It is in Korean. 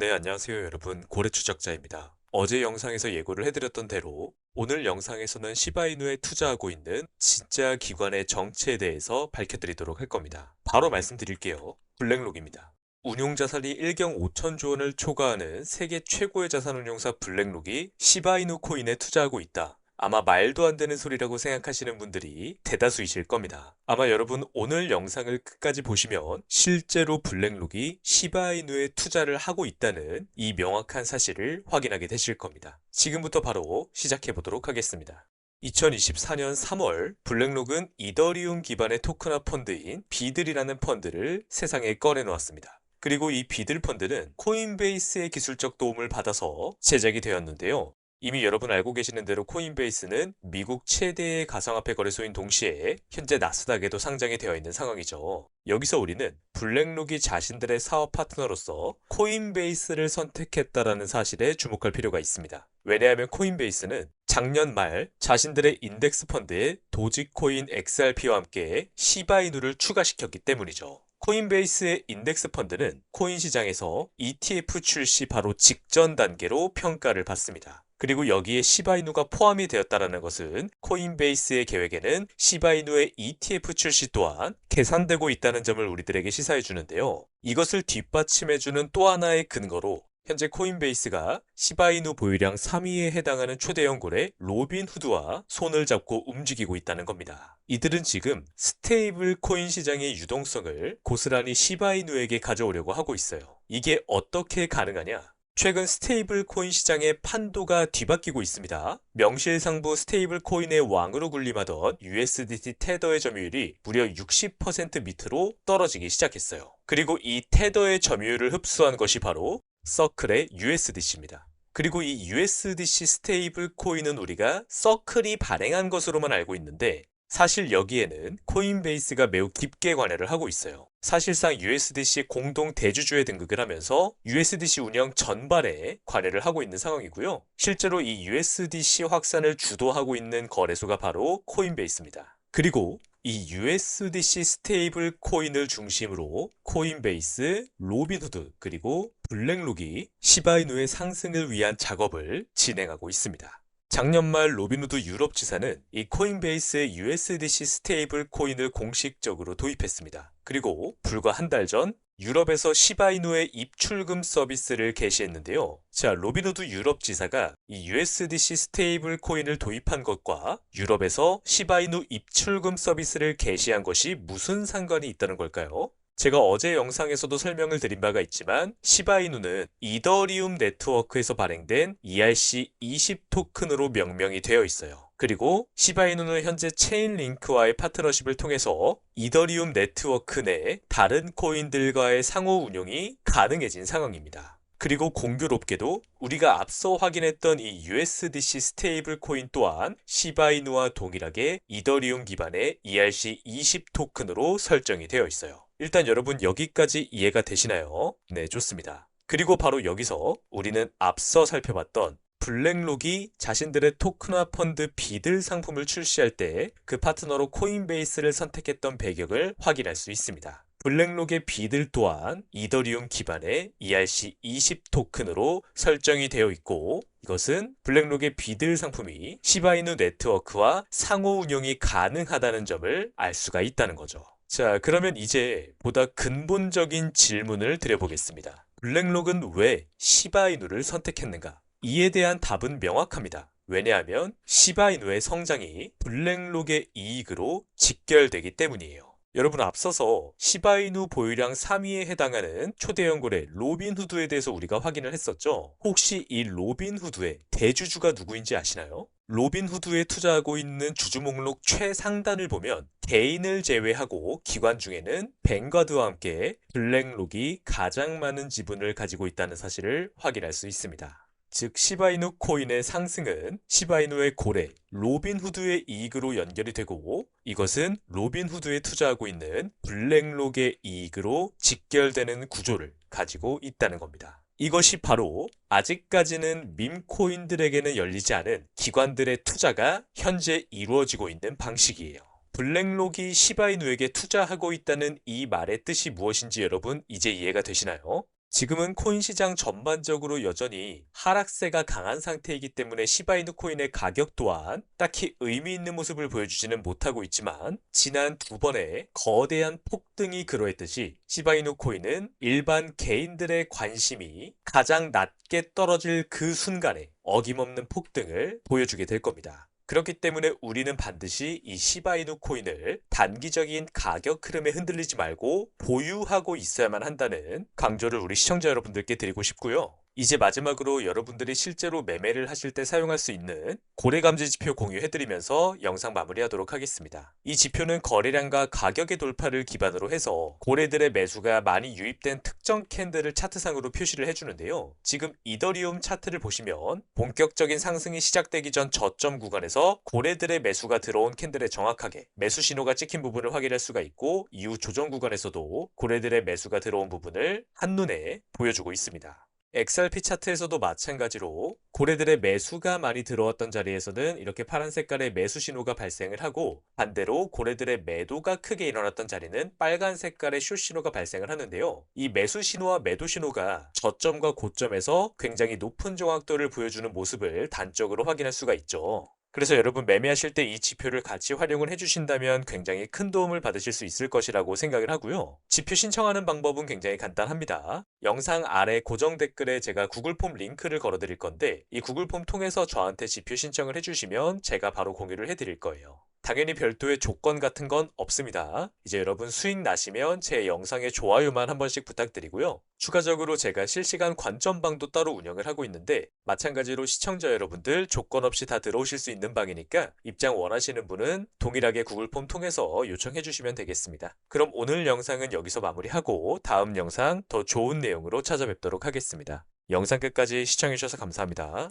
네, 안녕하세요, 여러분. 고래 추적자입니다. 어제 영상에서 예고를 해드렸던 대로 오늘 영상에서는 시바이누에 투자하고 있는 진짜 기관의 정체에 대해서 밝혀드리도록 할 겁니다. 바로 말씀드릴게요. 블랙록입니다. 운용 자산이 1경 5천조 원을 초과하는 세계 최고의 자산 운용사 블랙록이 시바이누 코인에 투자하고 있다. 아마 말도 안 되는 소리라고 생각하시는 분들이 대다수이실 겁니다. 아마 여러분 오늘 영상을 끝까지 보시면 실제로 블랙록이 시바이누에 투자를 하고 있다는 이 명확한 사실을 확인하게 되실 겁니다. 지금부터 바로 시작해 보도록 하겠습니다. 2024년 3월 블랙록은 이더리움 기반의 토크나 펀드인 비들이라는 펀드를 세상에 꺼내놓았습니다. 그리고 이 비들 펀드는 코인베이스의 기술적 도움을 받아서 제작이 되었는데요. 이미 여러분 알고 계시는 대로 코인베이스는 미국 최대의 가상화폐 거래소인 동시에 현재 나스닥에도 상장이 되어 있는 상황이죠. 여기서 우리는 블랙록이 자신들의 사업 파트너로서 코인베이스를 선택했다라는 사실에 주목할 필요가 있습니다. 왜냐하면 코인베이스는 작년 말 자신들의 인덱스 펀드에 도지코인 XRP와 함께 시바이누를 추가시켰기 때문이죠. 코인베이스의 인덱스 펀드는 코인 시장에서 ETF 출시 바로 직전 단계로 평가를 받습니다. 그리고 여기에 시바이누가 포함이 되었다는 것은 코인베이스의 계획에는 시바이누의 ETF 출시 또한 계산되고 있다는 점을 우리들에게 시사해 주는데요. 이것을 뒷받침해 주는 또 하나의 근거로 현재 코인베이스가 시바이누 보유량 3위에 해당하는 초대형 고래 로빈후드와 손을 잡고 움직이고 있다는 겁니다. 이들은 지금 스테이블 코인 시장의 유동성을 고스란히 시바이누에게 가져오려고 하고 있어요. 이게 어떻게 가능하냐? 최근 스테이블 코인 시장의 판도가 뒤바뀌고 있습니다. 명실상부 스테이블 코인의 왕으로 군림하던 USDT 테더의 점유율이 무려 60% 밑으로 떨어지기 시작했어요. 그리고 이 테더의 점유율을 흡수한 것이 바로 서클의 USDC입니다. 그리고 이 USDC 스테이블 코인은 우리가 서클이 발행한 것으로만 알고 있는데 사실 여기에는 코인베이스가 매우 깊게 관여를 하고 있어요. 사실상 USDC 공동 대주주에 등극을 하면서 USDC 운영 전반에 관여를 하고 있는 상황이고요. 실제로 이 USDC 확산을 주도하고 있는 거래소가 바로 코인베이스입니다. 그리고 이 USDC 스테이블 코인을 중심으로 코인베이스, 로빈후드, 그리고 블랙록이 시바이누의 상승을 위한 작업을 진행하고 있습니다. 작년 말 로빈후드 유럽 지사는 이 코인베이스의 USDC 스테이블 코인을 공식적으로 도입했습니다. 그리고 불과 한 달 전 유럽에서 시바이누의 입출금 서비스를 개시했는데요. 자, 로빈후드 유럽 지사가 이 USDC 스테이블 코인을 도입한 것과 유럽에서 시바이누 입출금 서비스를 개시한 것이 무슨 상관이 있다는 걸까요? 제가 어제 영상에서도 설명을 드린 바가 있지만 시바이누는 이더리움 네트워크에서 발행된 ERC20 토큰으로 명명이 되어 있어요. 그리고 시바이누는 현재 체인링크와의 파트너십을 통해서 이더리움 네트워크 내 다른 코인들과의 상호 운용이 가능해진 상황입니다. 그리고 공교롭게도 우리가 앞서 확인했던 이 USDC 스테이블 코인 또한 시바이누와 동일하게 이더리움 기반의 ERC20 토큰으로 설정이 되어 있어요. 일단 여러분 여기까지 이해가 되시나요? 네, 좋습니다. 그리고 바로 여기서 우리는 앞서 살펴봤던 블랙록이 자신들의 토크나 펀드 비들 상품을 출시할 때 그 파트너로 코인베이스를 선택했던 배경을 확인할 수 있습니다. 블랙록의 비들 또한 이더리움 기반의 ERC20 토큰으로 설정이 되어 있고 이것은 블랙록의 비들 상품이 시바이누 네트워크와 상호 운용이 가능하다는 점을 알 수가 있다는 거죠. 자, 그러면 이제 보다 근본적인 질문을 드려보겠습니다. 블랙록은 왜 시바이누를 선택했는가? 이에 대한 답은 명확합니다. 왜냐하면 시바이누의 성장이 블랙록의 이익으로 직결되기 때문이에요. 여러분 앞서서 시바이누 보유량 3위에 해당하는 초대형 고래 로빈후드에 대해서 우리가 확인을 했었죠. 혹시 이 로빈후드의 대주주가 누구인지 아시나요? 로빈후드에 투자하고 있는 주주 목록 최상단을 보면 개인을 제외하고 기관 중에는 뱅가드와 함께 블랙록이 가장 많은 지분을 가지고 있다는 사실을 확인할 수 있습니다. 즉 시바이누 코인의 상승은 시바이누의 고래 로빈후드의 이익으로 연결이 되고 이것은 로빈후드에 투자하고 있는 블랙록의 이익으로 직결되는 구조를 가지고 있다는 겁니다. 이것이 바로 아직까지는 밈코인들에게는 열리지 않은 기관들의 투자가 현재 이루어지고 있는 방식이에요. 블랙록이 시바이누에게 투자하고 있다는 이 말의 뜻이 무엇인지 여러분 이제 이해가 되시나요? 지금은 코인 시장 전반적으로 여전히 하락세가 강한 상태이기 때문에 시바이누 코인의 가격 또한 딱히 의미 있는 모습을 보여주지는 못하고 있지만 지난 두 번의 거대한 폭등이 그러했듯이 시바이누 코인은 일반 개인들의 관심이 가장 낮게 떨어질 그 순간에 어김없는 폭등을 보여주게 될 겁니다. 그렇기 때문에 우리는 반드시 이 시바이누 코인을 단기적인 가격 흐름에 흔들리지 말고 보유하고 있어야만 한다는 강조를 우리 시청자 여러분들께 드리고 싶고요. 이제 마지막으로 여러분들이 실제로 매매를 하실 때 사용할 수 있는 고래감지 지표 공유해드리면서 영상 마무리하도록 하겠습니다. 이 지표는 거래량과 가격의 돌파를 기반으로 해서 고래들의 매수가 많이 유입된 특정 캔들을 차트상으로 표시를 해주는데요. 지금 이더리움 차트를 보시면 본격적인 상승이 시작되기 전 저점 구간에서 고래들의 매수가 들어온 캔들에 정확하게 매수 신호가 찍힌 부분을 확인할 수가 있고 이후 조정 구간에서도 고래들의 매수가 들어온 부분을 한눈에 보여주고 있습니다. XRP 차트에서도 마찬가지로 고래들의 매수가 많이 들어왔던 자리에서는 이렇게 파란 색깔의 매수 신호가 발생을 하고 반대로 고래들의 매도가 크게 일어났던 자리는 빨간 색깔의 숏 신호가 발생을 하는데요. 이 매수 신호와 매도 신호가 저점과 고점에서 굉장히 높은 정확도를 보여주는 모습을 단적으로 확인할 수가 있죠. 그래서 여러분 매매하실 때 이 지표를 같이 활용을 해주신다면 굉장히 큰 도움을 받으실 수 있을 것이라고 생각을 하고요. 지표 신청하는 방법은 굉장히 간단합니다. 영상 아래 고정 댓글에 제가 구글 폼 링크를 걸어 드릴 건데 이 구글 폼 통해서 저한테 지표 신청을 해주시면 제가 바로 공유를 해드릴 거예요. 당연히 별도의 조건 같은 건 없습니다. 이제 여러분 수익 나시면 제 영상에 좋아요만 한 번씩 부탁드리고요. 추가적으로 제가 실시간 관점방도 따로 운영을 하고 있는데 마찬가지로 시청자 여러분들 조건 없이 다 들어오실 수 있는 방이니까 입장 원하시는 분은 동일하게 구글 폼 통해서 요청해 주시면 되겠습니다. 그럼 오늘 영상은 여기서 마무리하고 다음 영상 더 좋은 내용으로 찾아뵙도록 하겠습니다. 영상 끝까지 시청해 주셔서 감사합니다.